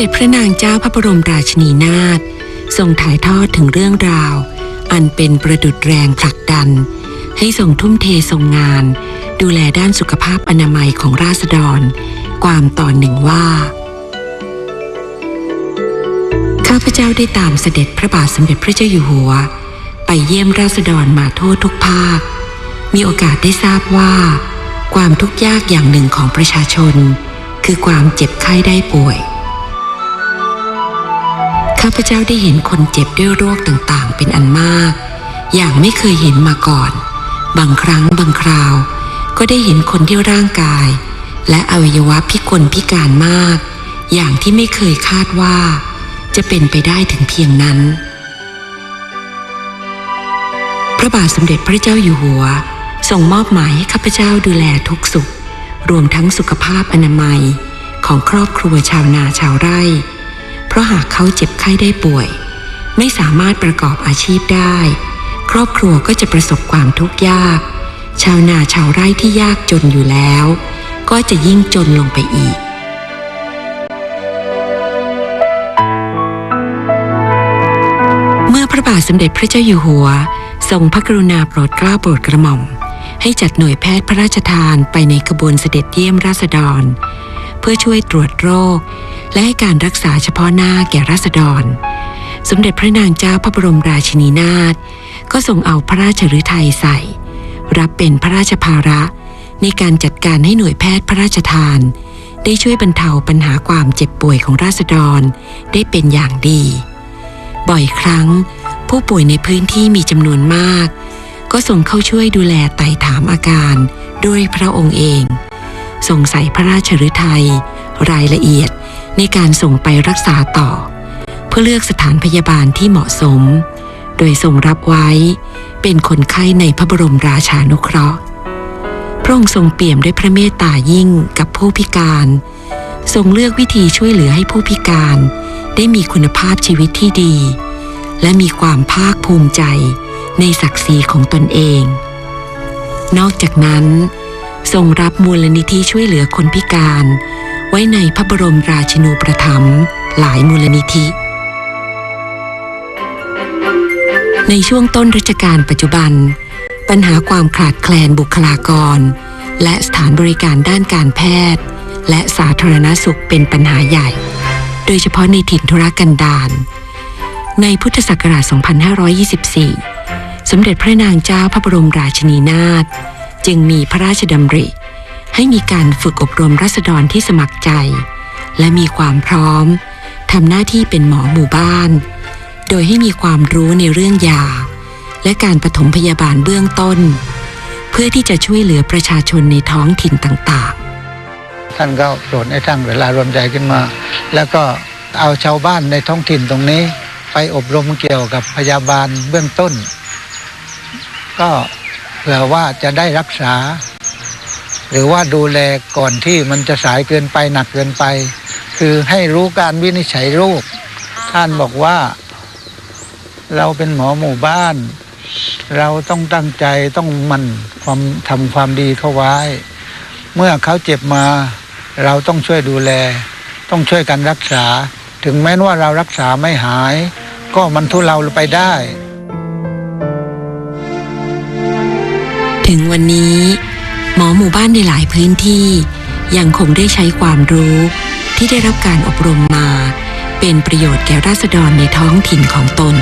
เด็จพระนางเจ้าพระบรมราชินีนาถทรงถ่ายทอดถึงเรื่องราว อันเป็นประดุดแรงผลักดัน ให้ทรงทุ่มเททรงงาน ดูแลด้านสุขภาพอนามัยของราษฎร ความตอนหนึ่งว่า ข้าพเจ้าได้ตามเสด็จพระบาทสมเด็จพระเจ้าอยู่หัว ไปเยี่ยมราษฎรมาทั่วทุกภาค มีโอกาสได้ทราบว่า ความทุกข์ยากอย่างหนึ่งของประชาชน คือความเจ็บไข้ได้ป่วย ข้าพเจ้าได้เห็นคนเจ็บด้วยโรคต่างๆ เป็นอันมาก อย่างไม่เคยเห็นมาก่อน บางครั้งบางคราว ก็ได้เห็นคนที่ร่างกาย และอวัยวะพิกลพิการมาก อย่างที่ไม่เคยคาดว่า จะเป็นไปได้ถึงเพียงนั้น พระบาทสมเด็จพระเจ้าอยู่หัวทรงมอบหมายให้ข้าพเจ้าดูแลทุกสุข รวมทั้งสุขภาพอนามัยของครอบครัวชาวนาชาวไร่ เพราะหากเขาเจ็บไข้ได้ป่วย ไม่สามารถประกอบอาชีพได้ ครอบครัวก็จะประสบความทุกข์ยาก ชาวนาชาวไร่ที่ยากจนอยู่แล้ว ก็จะยิ่งจนลงไปอีกเมื่อพระบาทสมเด็จพระเจ้าอยู่หัว ทรงพระกรุณาโปรดเกล้าโปรดกระหม่อม ให้จัดหน่วยแพทย์พระราชทานไปในขบวนเสด็จเยี่ยมราษฎร เพื่อช่วยตรวจโรค และให้การรักษาเฉพาะหน้าแก่ราษฎร สมเด็จพระนางเจ้าพระบรมราชินีนาถก็ทรงเอาพระราชฤทัยใส่ รับเป็นพระราชภาระในการจัดการให้หน่วยแพทย์พระราชทาน ได้ช่วยบรรเทาปัญหาความเจ็บป่วยของราษฎรได้เป็นอย่างดี บ่อยครั้ง ผู้ป่วยในพื้นที่มีจำนวนมาก ก็ส่งเข้าช่วยดูแลไต่ถามอาการด้วยพระองค์เอง ทรงใส่พระราชฤทัยรายละเอียด ในการส่งไปรักษาต่อ เพื่อเลือกสถานพยาบาลที่เหมาะสม โดยทรงรับไว้เป็นคนไข้ในพระบรมราชานุเคราะห์ พระองค์ทรงเปี่ยมด้วยพระเมตตายิ่งกับผู้พิการ ทรงเลือกวิธีช่วยเหลือให้ผู้พิการ ได้มีคุณภาพชีวิตที่ดี และมีความภาคภูมิใจในศักดิ์ศรีของตนเอง นอกจากนั้น ทรงรับมูลนิธิช่วยเหลือคนพิการ ไว้ในพระบรมราชินูปถัมภ์หลายมูลนิธิ ในช่วงต้นรัชกาลปัจจุบัน ปัญหาความขาดแคลนบุคลากร และสถานบริการด้านการแพทย์ และสาธารณสุขเป็นปัญหาใหญ่ โดยเฉพาะในถิ่นธุรกันดารในพุทธศักราช 2524 สมเด็จพระนางเจ้าพระบรมราชินีนาถจึงมีพระราชดำริ ให้มีการฝึกอบรมรัษฎรที่สมัครใจ และมีความพร้อมทำหน้าที่เป็นหมอหมู่บ้าน โดยให้มีความรู้ในเรื่องยา และการปฐมพยาบาลเบื้องต้น เพื่อที่จะช่วยเหลือประชาชนในท้องถิ่นต่างๆ ท่านก็โปรดให้ตั้งเวลารวมใจขึ้นมา แล้วก็เอาชาวบ้านในท้องถิ่นตรงนี้ ไปอบรมเกี่ยวกับพยาบาลเบื้องต้น ก็เผื่อว่าจะได้รักษา หรือว่าดูแลก่อนที่มันจะสายเกินไปหนักเกินไป คือให้รู้การวินิจฉัยโรคท่านบอกว่า เราเป็นหมอหมู่บ้าน เราต้องตั้งใจต้องมันความทำความดีเข้าไว้ เมื่อเขาเจ็บมา เราต้องช่วยดูแล ต้องช่วยกันรักษา ถึงแม้ว่าเรารักษาไม่หาย ก็มันทุเลาไปได้ ถึงวันนี้ หมอหมู่บ้านในหลายพื้นที่ ยังคงได้ใช้ความรู้ที่ได้รับการอบรมมา เป็นประโยชน์แก่ราษฎรในท้องถิ่นของตน